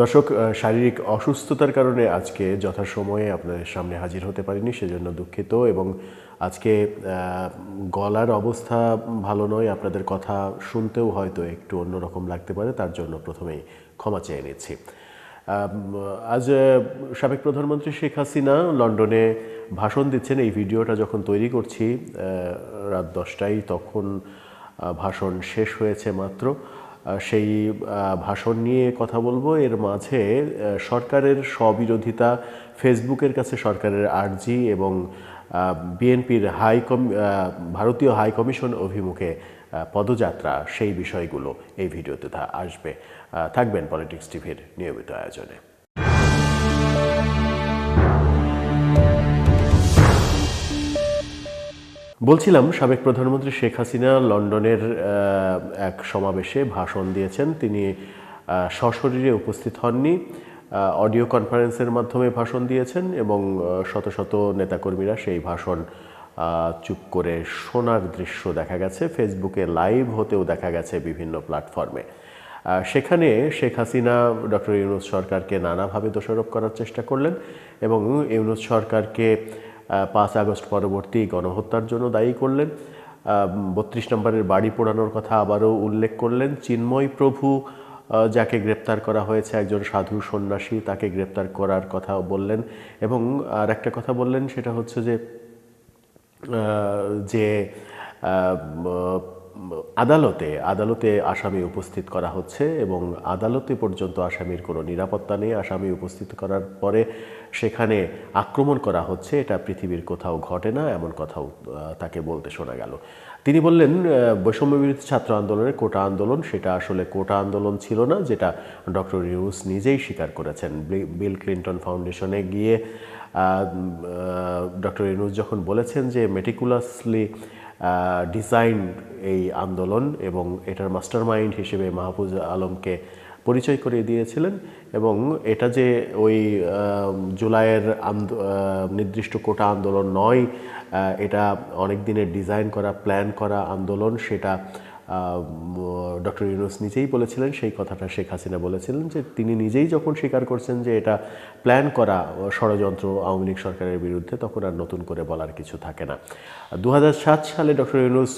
দর্শক শারীরিক অসুস্থতার কারণে আজকে যথাসময়ে আপনাদের সামনে হাজির হতে পারিনি, সেজন্য দুঃখিত এবং আজকে গলার অবস্থা ভালো নয়, আপনাদের কথা শুনতেও হয়তো একটু অন্যরকম লাগতে পারে, তার জন্য প্রথমেই ক্ষমা চেয়ে নিচ্ছি। আজ সাবেক প্রধানমন্ত্রী শেখ হাসিনা লন্ডনে ভাষণ দিচ্ছেন, এই ভিডিওটা যখন তৈরি করছি রাত দশটায়, তখন ভাষণ শেষ হয়েছে মাত্র। সেই ভাষণ নিয়ে কথা বলব। এর মাঝে সরকারের স্ববিরোধিতা, ফেসবুকের কাছে সরকারের আর্জি এবং বিএনপির হাই কম ভারতীয় হাই কমিশন অভিমুখে পদযাত্রা, সেই বিষয়গুলো এই ভিডিওতে আসবে। থাকবেন পলিটিক্স টিভির নিয়মিত আয়োজনে। বলছিলাম, সাবেক প্রধানমন্ত্রী শেখ হাসিনা লন্ডনের এক সমাবেশে ভাষণ দিয়েছেন। তিনি সশরীরে উপস্থিত হননি। অডিও কনফারেন্সের মাধ্যমে ভাষণ দিয়েছেন এবং শত শত নেতাকর্মীরা সেই ভাষণ চুপ করে শোনার দৃশ্য দেখা গেছে। ফেসবুকে লাইভ হতেও দেখা গেছে বিভিন্ন প্ল্যাটফর্মে। সেখানে শেখ হাসিনা, ডক্টর ইউনুস সরকারকে নানাভাবে দোষারোপ করার চেষ্টা করলেন এবং ইউনুস সরকারকে পাঁচ আগস্ট পরবর্তী গণহত্যার জন্য দায়ী করলেন। বত্রিশ নম্বরের বাড়ি পোড়ানোর কথা আবারও উল্লেখ করলেন। চিন্ময় প্রভু যাকে গ্রেপ্তার করা হয়েছে, একজন সাধু সন্ন্যাসী, তাকে গ্রেপ্তার করার কথা বললেন। এবং আর একটা কথা বললেন, সেটা হচ্ছে যে যে আদালতে আদালতে আসামি উপস্থিত করা হচ্ছে এবং আদালতে পর্যন্ত আসামির কোনো নিরাপত্তা নেই। আসামি উপস্থিত করার পরে সেখানে আক্রমণ করা হচ্ছে। এটা পৃথিবীর কোথাও ঘটে না এমন কথাও তাকে বলতে শোনা গেল। তিনি বললেন আহ, বৈষম্য বিরোধী ছাত্র আন্দোলনের কোটা আন্দোলন সেটা আসলে কোটা আন্দোলন ছিল না যেটা ডক্টর ইউনুস নিজেই স্বীকার করেছেন। বিল ক্লিন্টন ফাউন্ডেশনে গিয়ে ডক্টর ইউনুস যখন বলেছেন যে মেটিকুলাসলি ডিজাইন এই আন্দোলন এবং এটার মাস্টার মাইন্ড হিসেবে মাহফুজ আলমকে পরিচয় করিয়ে দিয়েছিলেন এবং এটা যে ওই জুলাইয়ের নির্দিষ্ট কোটা আন্দোলন নয় এটা অনেক দিনের ডিজাইন করা, প্ল্যান করা আন্দোলন, সেটা ডক্টর ইউনুস নিজেই বলেছিলেন, সেই কথাটা শেখ হাসিনা বলেছিলেন যে তিনি নিজেই যখন স্বীকার করছেন যে এটা প্ল্যান করা ষড়যন্ত্র আওয়ামী লীগ সরকারের বিরুদ্ধে, তখন আর নতুন করে বলার কিছু থাকে না। দু হাজার সাত সালে ডক্টর ইউনুস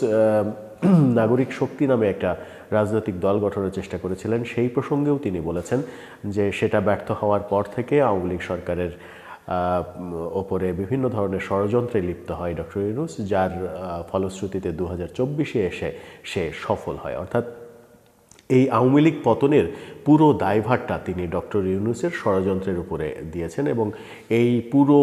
নাগরিক শক্তি নামে একটা রাজনৈতিক দল গঠনের চেষ্টা করেছিলেন, সেই প্রসঙ্গেও তিনি বলেছেন যে সেটা ব্যর্থ হওয়ার পর থেকে আওয়ামী লীগ সরকারের ওপরে বিভিন্ন ধরনের ষড়যন্ত্রে লিপ্ত হয় ডক্টর ইউনুস, যার ফলশ্রুতিতে দু হাজার এসে সে সফল হয়। অর্থাৎ এই আওয়ামী লীগ পতনের পুরো দায়ভারটা তিনি ডক্টর ইউনুসের ষড়যন্ত্রের উপরে দিয়েছেন এবং এই পুরো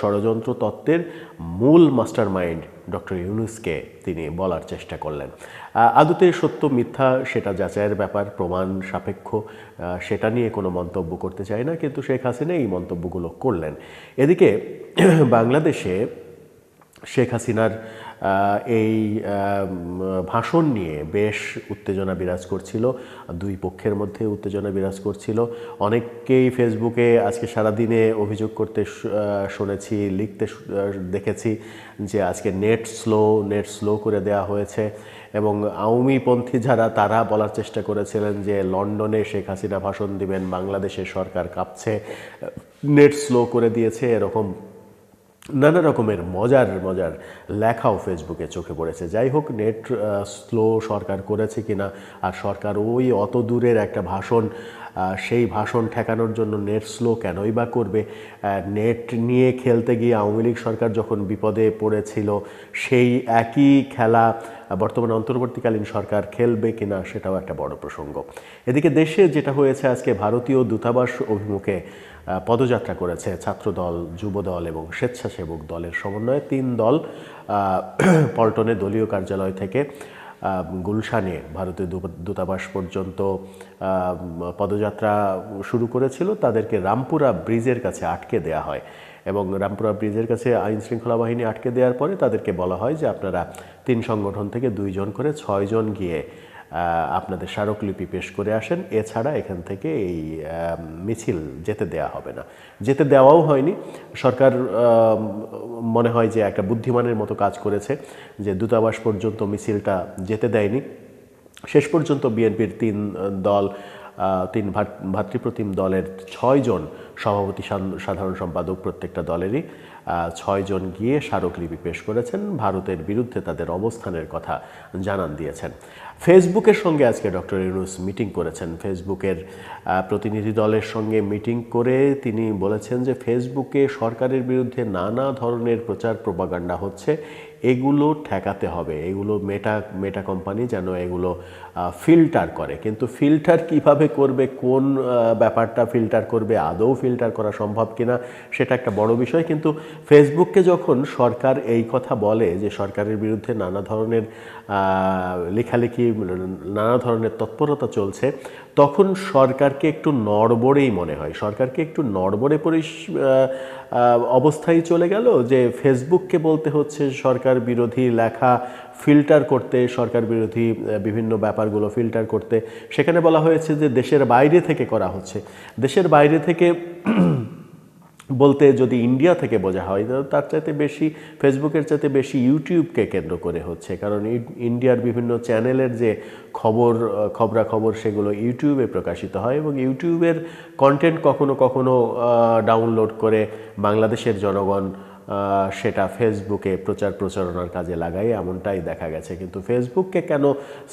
ষড়যন্ত্র তত্ত্বের মূল মাস্টার মাইন্ড ডক্টর ইউনুসকে তিনি বলার চেষ্টা করলেন। আদতে সত্য মিথ্যা সেটা যাচাইয়ের ব্যাপার, প্রমাণ সাপেক্ষ সেটা নিয়ে কোনো মন্তব্য করতে চায় না, কিন্তু শেখ হাসিনা এই মন্তব্যগুলো করলেন। এদিকে বাংলাদেশে শেখ হাসিনার এই ভাষণ নিয়ে বেশ উত্তেজনা বিরাজ করছিল, দুই পক্ষের মধ্যে উত্তেজনা বিরাজ করছিল। অনেককেই ফেসবুকে আজকে সারাদিনে অভিযোগ করতে শুনেছি, লিখতে দেখেছি যে আজকে নেট স্লো নেট স্লো করে দেওয়া হয়েছে এবং আওয়ামীপন্থী যারা, তারা বলার চেষ্টা করেছিলেন যে লন্ডনে শেখ হাসিনা ভাষণ দিবেন বাংলাদেশের সরকার কাঁপছে নেট স্লো করে দিয়েছে, এরকম নানা রকমের মজার মজার লেখাও ফেসবুকে চোখে পড়েছে। যাই হোক, নেট স্লো সরকার করেছে কিনা, আর সরকার ওই অত দূরের একটা ভাষণ সেই ভাষণ ঠেকানোর জন্য নেট স্লো কেনই বা করবে? নেট নিয়ে খেলতে গিয়ে আওয়ামী লীগ সরকার যখন বিপদে পড়েছিল, সেই একই খেলা বর্তমান অন্তর্বর্তীকালীন সরকার খেলবে কিনা সেটাও একটা বড় প্রসঙ্গ। এদিকে দেশে যেটা হয়েছে, আজকে ভারতীয় দূতাবাস অভিমুখে পদযাত্রা করেছে ছাত্রদল, যুবদল এবং স্বেচ্ছাসেবক দলের সমন্বয়ে। তিন দল পল্টনে দলীয় কার্যালয় থেকে গুলশানে ভারতীয় দূত- দূতাবাস পর্যন্ত পদযাত্রা শুরু করেছিল। তাদেরকে রামপুরা ব্রিজের কাছে আটকে দেয়া হয় এবং রামপুরা ব্রিজের কাছে আইন শৃঙ্খলা বাহিনী আটকে দেওয়ার পরে তাদেরকে বলা হয় যে আপনারা তিন সংগঠন থেকে দুইজন করে ছয়জন গিয়ে আপনাদের স্মারকলিপি পেশ করে আসেন। এছাড়া এখান থেকে এই মিছিল যেতে দেওয়া হবে না। যেতে দেওয়াও হয়নি। সরকার মনে হয় যে একটা বুদ্ধিমানের মতো কাজ করেছে যে দূতাবাস পর্যন্ত মিছিলটা যেতে দেয়নি। শেষ পর্যন্ত বিএনপির তিন দল তিন ভাত- ভাতৃপ্রতিম দলের ছয়জন সভাপতি সাধারণ সম্পাদক প্রত্যেকটা দলেরই ছয়জন গিয়ে স্মারকলিপি পেশ করেছেন। ভারতের বিরুদ্ধে তাদের অবস্থানের কথা জানান দিয়েছেন। ফেসবুকের সঙ্গে আজকে ডক্টর ইউনুস মিটিং করেছেন। ফেসবুকের প্রতিনিধি দলের সঙ্গে মিটিং করে তিনি বলেছেন যে, ফেসবুকে সরকারের বিরুদ্ধে নানা ধরনের প্রচার প্রপাগান্ডা হচ্ছে। এগুলো ঠেকাতে হবে, এগুলো মেটা মেটা কোম্পানি যেন এগুলো ফিল্টার করে। কিন্তু ফিল্টার কীভাবে করবে, কোন ব্যাপারটা ফিল্টার করবে, আদৌ ফিল্টার করা সম্ভব কিনা, সেটা একটা বড় বিষয়। কিন্তু ফেসবুককে যখন সরকার এই কথা বলে যে সরকারের বিরুদ্ধে নানা ধরনের লেখালেখি, নানা ধরনের তৎপরতা চলছে, তখন সরকারকে একটু নড়বড়েই মনে হয়। সরকারকে একটু নড়বড়ে পরিস অবস্থায় চলে গেল যে ফেসবুককে বলতে হচ্ছে সরকার বিরোধী লেখা ফিল্টার করতে, সরকার বিরোধী বিভিন্ন ব্যাপারগুলো ফিল্টার করতে। সেখানে বলা হয়েছে যে দেশের বাইরে থেকে করা হচ্ছে। দেশের বাইরে থেকে বলতে যদি ইন্ডিয়া থেকে বোঝা হয় তার চাইতে বেশি ফেসবুকের চাইতে বেশি ইউটিউবকে কেন্দ্র করে হচ্ছে। কারণ ইন্ডিয়ার বিভিন্ন চ্যানেলের যে খবর, খবরাখবর, সেগুলো ইউটিউবে প্রকাশিত হয় এবং ইউটিউবের কন্টেন্ট কখনো কখনো ডাউনলোড করে বাংলাদেশের জনগণ সেটা ফেসবুকে প্রচার প্রচারণার কাজে লাগাই এমনটাই দেখা গেছে। কিন্তু ফেসবুককে কেন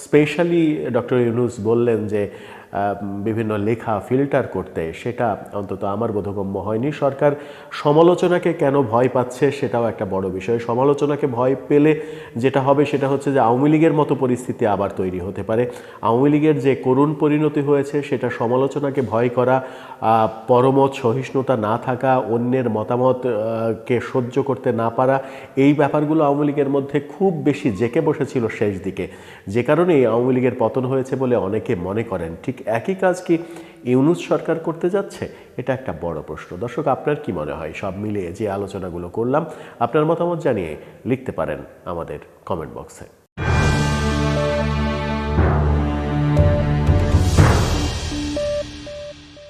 স্পেশালি ডক্টর ইউনুস বললেন যে বিভিন্ন লেখা ফিল্টার করতে, সেটা অন্তত আমার বোধগম্য হয়নি। সরকার সমালোচনাকে কেন ভয় পাচ্ছে সেটাও একটা বড় বিষয়। সমালোচনাকে ভয় পেলে যেটা হবে সেটা হচ্ছে যে আওয়ামী লীগের মতো পরিস্থিতি আবার তৈরি হতে পারে। আওয়ামী লীগের যে করুণ পরিণতি হয়েছে, সেটা সমালোচনাকে ভয় করা পরমত, সহিষ্ণুতা না থাকা, অন্যের মতামত কে সহ্য করতে না পারা, এই ব্যাপারগুলো আওয়ামী লীগের মধ্যে খুব বেশি জেকে বসেছিল শেষ দিকে। যে কারণেই আওয়ামী লীগের পতন হয়েছে বলে অনেকে মনে করেন, ঠিক একই কাজ কি ইউনুস সরকার করতে যাচ্ছে? এটা একটা বড় প্রশ্ন। দর্শক, আপনার কি মনে হয়? সব মিলিয়ে যে আলোচনাগুলো করলাম, আপনার মতামত জানিয়ে লিখতে পারেন আমাদের কমেন্ট বক্সে